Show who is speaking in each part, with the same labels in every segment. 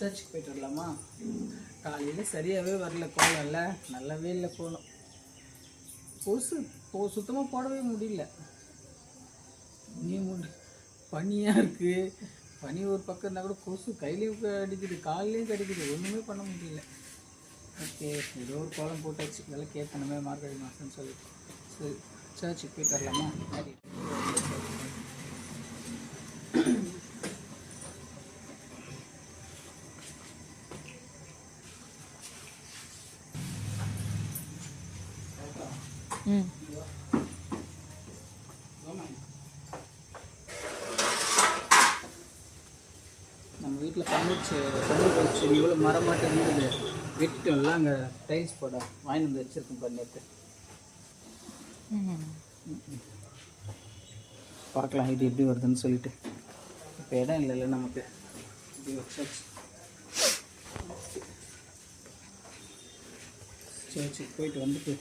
Speaker 1: சர்ச்சுக்கு போயிட்டு வரலாமா? காலையில் சரியாகவே வரல கோலம் இல்லை நல்லாவே இல்லை கோலம். கொசு போ சுத்தமாக போடவே முடியல. நீ முடி பனியாக இருக்குது பனி ஒரு பக்கம் இருந்தால் கூட கொசு கையிலையும் அடிக்குது காலையிலையும் கடிக்குது. ஒன்றுமே பண்ண முடியல. ஓகே ஏதோ ஒரு கோலம் போட்டாச்சு. இதெல்லாம் கேட்கணுமே மார்கழி மாதம்னு சொல்லி. சரி சர்ச்சுக்கு போயிட்டு வரலாமா? நம்ம வீட்டில் பண்ணிச்சு பண்ணி போச்சு இவ்வளோ மரம் மாட்டம் இருந்தது வெட்டம்ல அங்கே டைல்ஸ் போட வாங்கி வந்து வச்சுருக்கோம் பண்ணிட்டு பார்க்கலாம் இது எப்படி வருதுன்னு சொல்லிட்டு. இப்போ இடம் இல்லைல்ல நமக்கு. இப்படி வச்சாச்சு. சர்ச்சுக்கு போயிட்டு வந்துட்டு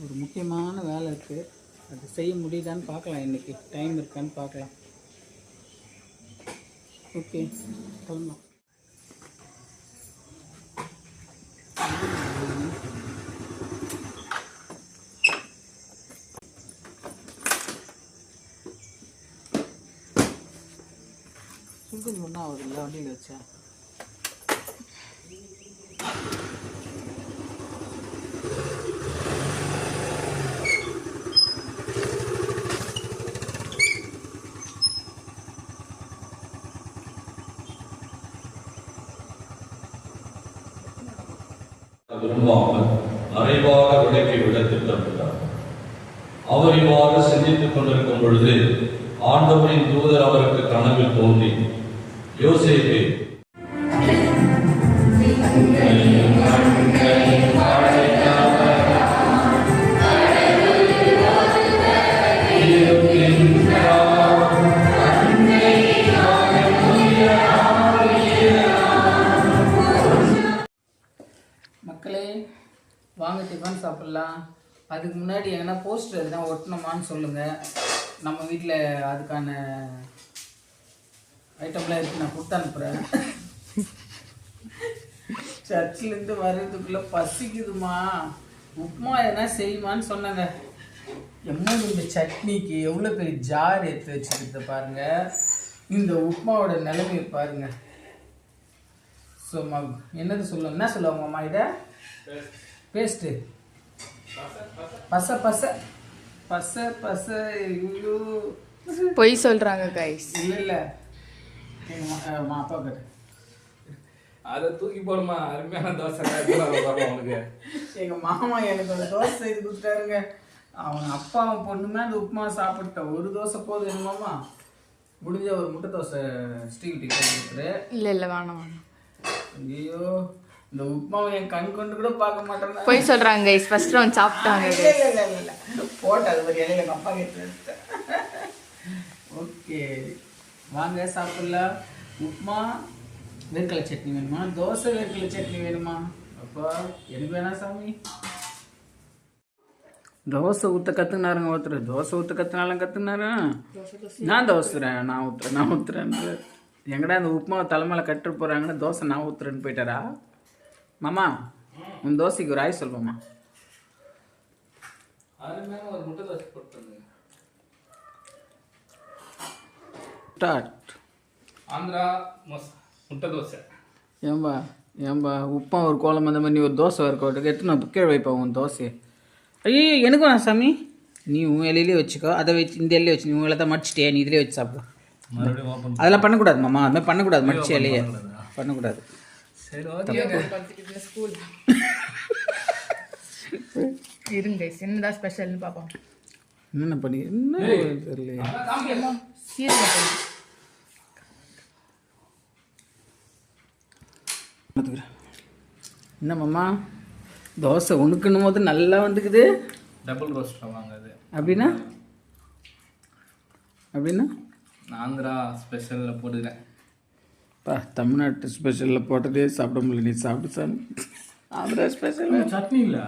Speaker 1: ஒரு முக்கியமான வேலை இருக்குது அது செய்ய முடியுதான்னு பார்க்கலாம். இன்றைக்கி டைம் இருக்கான்னு பார்க்கலாம். ஓகே கிளம்பலாம். சுடுதண்ணி ஒன்றா ஆகுது இல்லை வண்டியில் வச்சேன்.
Speaker 2: விரும்பாமல் மறைவாக விளக்கி விட திட்டமிட்டார் அவர் இவ்வாறு சிந்தித்துக் கொண்டிருக்கும் பொழுது ஆண்டவரின் தூதர் அவருக்கு கனவில் தோன்றி யோசேப்பே
Speaker 1: மக்களே வாங்க டிஃபன் சாப்பிட்லாம். அதுக்கு முன்னாடி எங்கன்னா போஸ்டர் எதுனா ஒட்டணுமான்னு சொல்லுங்கள் நம்ம வீட்டில் அதுக்கான ஐட்டம்லாம் இருக்குது நான் கொடுத்து அனுப்புகிறேன் சர்ச்சிலேருந்து வர்றதுக்குள்ளே பசிக்குதுமா. உப்புமா எதனா செய்யுமான்னு சொன்னாங்க. எம்மா இந்த சட்னிக்கு எவ்வளோ பெரிய ஜார் எடுத்து வச்சுக்கிறது பாருங்க. இந்த உப்புமாவோட நிலைமையை பாருங்க. ஸோ என்னது சொல்லுவாங்க என்ன சொல்லுவாங்க அம்மா இதை பேஸ்ட்டு. பச பச. பச பச ஐயோ.
Speaker 3: பொய் சொல்கிறாங்க கைஸ்
Speaker 1: இல்லை இல்லை. எங்கள் மா அப்பா கிட்ட.
Speaker 4: அதை தூக்கி போடுமா? அருமையான தோசை உனக்கு
Speaker 1: எங்க மாமா எனக்கு ஒரு தோசை செய்து கொடுத்தாருங்க அவன் அப்பாவும் பொண்ணுமே அந்த உப்புமா சாப்பிட்டோம் ஒரு தோசை போதும் என்னமாமா முடிஞ்ச ஒரு முட்டை தோசை ஸ்டீவ் டீ கொடுத்துரு.
Speaker 3: இல்லை இல்லை வேணாம் வேணாம்.
Speaker 1: ஐயோ. இந்த உப்புமாவை என் கண் கொண்டு கூட பார்க்க மாட்டேன்.
Speaker 3: பொய் சொல்கிறாங்க கைஸ் ஃபர்ஸ்ட் ரவுண்ட் சாப்பிட்டாங்க
Speaker 1: இல்ல, இல்ல, இல்ல, இல்ல, இல்ல. போட்டு அது ஒரு இலையில எங்க அப்பா கேட்டு ஓகே. வாங்க சாப்பிடலாம். உப்புமா வேர்க்கடலை சட்னி வேணுமா? தோசை வேர்க்கடலை சட்னி வேணுமா? அப்பா எனக்கு வேணா சாமி. தோசை ஊற்ற கற்றுனாருங்க ஒருத்தர். தோசை ஊற்ற கற்றுனாலும் கற்றுனாரு நான் தோசுறேன் நான் ஊற்றுறேன் நான் ஊற்றுறேன் எங்கடா இந்த உப்புமாவை தலைமையில கட்டு போகிறாங்கன்னு தோசை நான் ஊற்றுறேன்னு போயிட்டாரா? மாமா உன் தோசைக்கு ஒரு ஆய் ஸ்டார்ட்
Speaker 4: ஆந்திரா மொஸ் முட்டை தோசை.
Speaker 1: ஏம்பா ஏம்பா உப்பா ஒரு கோலம் அந்த மாதிரி நீ ஒரு தோசை இருக்கட்டும் எடுத்து நான் கீழே வைப்பா உன் தோசை ஐயோ எனக்கும் வேணாம் சாமி. நீ உன் இலையிலே வச்சுக்கோ. அதை வச்சு இந்த இலையிலே வச்சு நீ உங்களை தான் மடிச்சிட்டியா? நீ இதிலே வச்சு சாப்பிடு.
Speaker 4: மறுபடியும் ஓப்பன்
Speaker 1: அதெல்லாம் பண்ணக்கூடாது மாமா. அது மாதிரி பண்ணக்கூடாது. மடிச்ச இலையே. பண்ணக்கூடாது.
Speaker 3: இருங்க கைஸ் என்னதான் ஸ்பெஷல்னு பார்ப்போம்.
Speaker 1: என்னென்ன பண்ணி என்ன பார்த்துக்கிறேன். என்ன மாமா தோசை உனக்குன்னும் போது நல்லா வந்துக்குது?
Speaker 4: டபுள் ரோஸ்ட் வாங்க அது
Speaker 1: அப்படின்னா? அப்படின்னா?
Speaker 4: ஆந்திரா ஸ்பெஷலில் போட்டுக்கிறேன்.
Speaker 1: பா தமிழ்நாட்டு ஸ்பெஷலில் போட்டதே சாப்பிட முடியல. நீ சாப்பிட்டு சாமி. ஆந்திரா ஸ்பெஷல்
Speaker 4: சட்னி இல்லை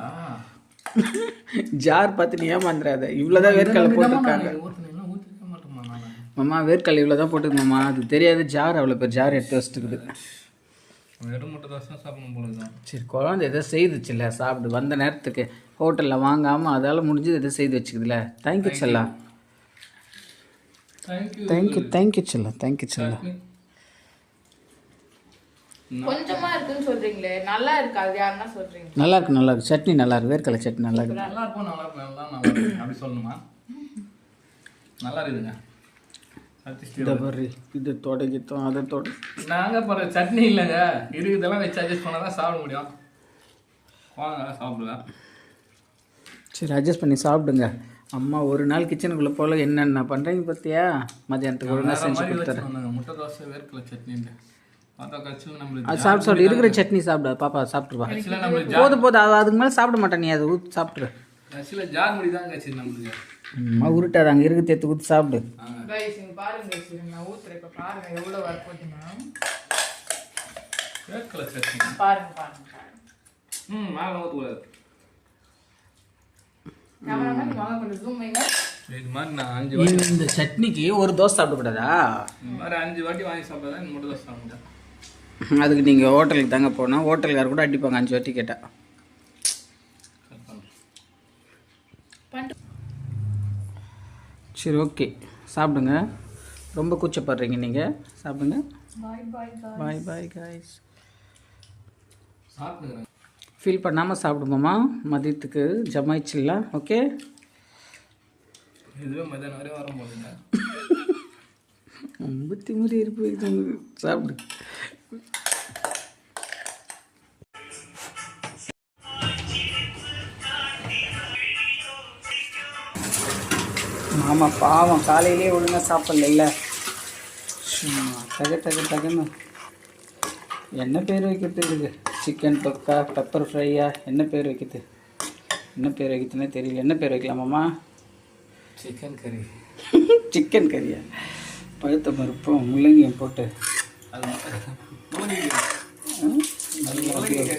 Speaker 1: ஜார் பார்த்து நீ ஏமாந்துடாத இவ்வளோதான் வேர்க்கடலை போட்டிருக்காங்க. மாமா வேர்க்கடலை இவ்வளோ தான் போட்டுக்கணுமா அது தெரியாது ஜார் அவ்வளோ பேர் ஜார் எடுத்து
Speaker 4: தான்
Speaker 1: சரி குழந்தை எதோ செய்துச்சுல்ல சாப்பிடு. வந்த நேரத்துக்கு ஹோட்டலில் வாங்காமல் அதால் முடிஞ்சது எதோ செய்து வச்சுக்குதுல. தேங்க்யூ செல்லா.
Speaker 4: தேங்க்யூ
Speaker 1: தேங்க்யூ செல்லா. தேங்க்யூ செல்லா.
Speaker 3: கொஞ்சமா இருக்குன்னு சொல்றீங்களே நல்லா இருக்கு? அது யாருன்னா சொல்றீங்க?
Speaker 1: நல்லா இருக்கு நல்லா இருக்கு. சட்னி நல்லா இருக்கு வேர்க்கடலை சட்னி நல்லா இருக்கு.
Speaker 4: நல்லா இருக்கும் நல்லா இருக்கும். எல்லாம் நல்லா இருக்கும் அப்படி சொல்லணுமா? நல்லா இருக்குதுங்க.
Speaker 1: இதை பாரு இது தொடக்கித்தோம் அதை தொட
Speaker 4: நாங்க பாரு சட்னி இல்லைங்க. இருக்குதெல்லாம் வச்சு அட்ஜஸ்ட் பண்ணால் தான் சாப்பிட முடியும். வாங்க
Speaker 1: சரி அட்ஜஸ்ட் பண்ணி சாப்பிடுங்க. அம்மா ஒரு நாள் கிச்சனுக்குள்ளே போல என்னென்ன பண்ணுறீங்க பார்த்தியா மதியானத்துக்கு ஒழுங்காக செஞ்சு கொடுத்துறேன்.
Speaker 4: முட்டை தோசை வேர்க்கல நம்மளுக்கு
Speaker 1: அது சாப்பிட்டு சாப்பிடு இருக்கிற சட்னி சாப்பிடு பாப்பா போதும் போதும் அது அதுக்கு மேலே சாப்பிட மாட்டேன் நீ அதை ஊற்றி சாப்பிட்ரு அம்மா உருட்டாது அங்கே இருக்கு தேத்து ஊற்றி சாப்பிடு.
Speaker 3: பாருங்க guys, இருங்க, நான் ஊத்துறேன் இப்ப பாருங்க பாருங்க பாருங்க
Speaker 4: ம் மேலே ஊற்றக்கூடாது
Speaker 1: இந்த சட்னிக்கு ஒரு தோசை சாப்பிடக்கூடாதா
Speaker 4: இந்த மாதிரி அஞ்சு வாட்டி வாங்கி சாப்பிட்டா தான் இந்த முட்டை தோசை சாப்பிட முடியும்.
Speaker 1: அதுக்கு நீங்கள் ஹோட்டலுக்கு தாங்க போனால் ஹோட்டல்கார் கூட அடிப்பாங்க அஞ்சு வாட்டி கேட்டால் சரி ஓகே. சாப்பிடுங்க. ரொம்ப கூச்சப்படுறீங்க நீங்கள் சாப்பிடுங்க.
Speaker 3: பாய் பாய்
Speaker 1: பாய் காய்ஸ் ஃபீல் பண்ணாமல் சாப்பிடுமாம்மா மதியத்துக்கு ஜமாயிச்சில்ல ஓகே? ரொம்ப திமிரி இருப்பு சாப்பிடுங்க சாப்பிடு. மாமா பாவம் காலையிலே ஒழுங்காக சாப்பிடல சும்மா தக தக தகன்னு. என்ன பேர் வைக்கிறது இதுக்கு? சிக்கன் தொக்கா பெப்பர் ஃப்ரையா என்ன பேர் வைக்கிறது? என்ன பேர் வைக்கிறதுனே தெரியல. என்ன பேர் வைக்கலாமாம்மா
Speaker 4: சிக்கன் கறி
Speaker 1: சிக்கன் கறியா பழுத்த பருப்பும் முள்ளங்கியும் போட்டு.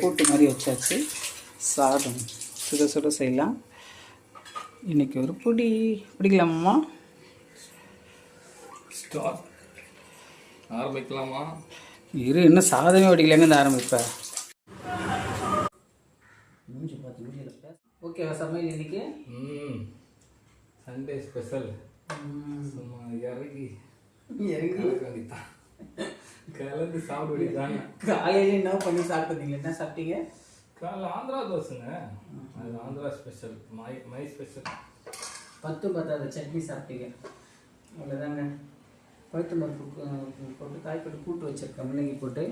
Speaker 1: கூட்டு மாதிரி வச்சாச்சு. சாதம். சுட சுட செய்யலாம். இன்னைக்கு ஒரு பொடி. பிடிக்கலாமாம்மா?
Speaker 4: ஸ்டார்ட் ஆரம்பிக்கலாமா?
Speaker 1: இரு இன்னும் சாதமே வடிக்கலங்க இந்த ஆரம்பிப்பேன் ஓகேவா சமையல் இன்னைக்கு?
Speaker 4: ம். சண்டே ஸ்பெஷல் சும்மா இறங்கி.
Speaker 1: இறங்கி.
Speaker 4: கலந்து சாப்பிட வேண்டியதாங்க
Speaker 1: காலையில என்ன பண்ணி சாப்பிட்டீங்க? என்ன சாப்பிட்டீங்க?
Speaker 4: காலைல ஆந்திரா தோசைங்க. அது Andhra special my my special
Speaker 1: பத்து பத்தாத சட்னி சாப்பிட்டீங்க. அவ்வளோதாங்க பழுத்து மருப்பு போட்டு காய் போட்டு கூட்டு வச்சுருக்கேன். முள்ளங்கி போட்டு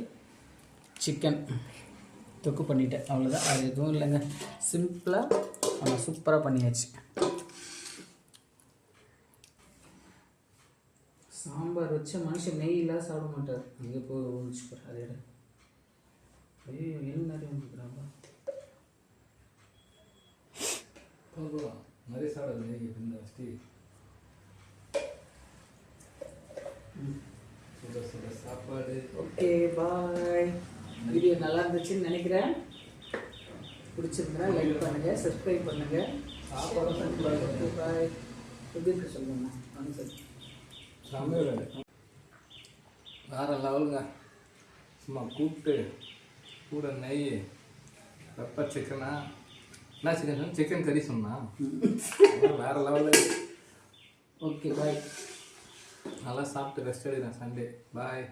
Speaker 1: சிக்கன் தொக்கு பண்ணிட்டேன். அவ்வளோதான் அது எதுவும் இல்லைங்க. சிம்பிளாக நம்ம சூப்பராக பண்ணியாச்சு. சாம்பார் வச்சு மனுஷன் நெய் இல்லாத சாப்பிட மாட்டார். அங்கே போய் ஒழிச்சு போகிற அதை ஐயோ என்ன நிறைய வந்துக்கிறாங்க
Speaker 4: நிறைய சாப்பிடாது இந்த ஸ்டீ? சுட சுட சாப்பாடு.
Speaker 1: Okay bye. வீடியோ நல்லா இருந்துச்சுன்னு நினைக்கிறேன். பிடிச்சிருந்தா லைக் பண்ணுங்க சப்ஸ்கிரைப் பண்ணுங்க. சாப்பாடு பாய் எப்படி இருக்கு சொல்லுங்க வாங்க சார்
Speaker 4: சமையல் வேற லெவலுங்க. சும்மா கூப்பிட்டு கூட நெய் பெப்பர் சிக்கனா என்ன சிக்கன் சொன்ன சிக்கன் கறி சொன்னா வேற லெவலில்
Speaker 1: ஓகே பாய்
Speaker 4: நல்லா சாப்பிட்டு ரெஸ்ட் எடுக்கிறேன் சண்டே பாய்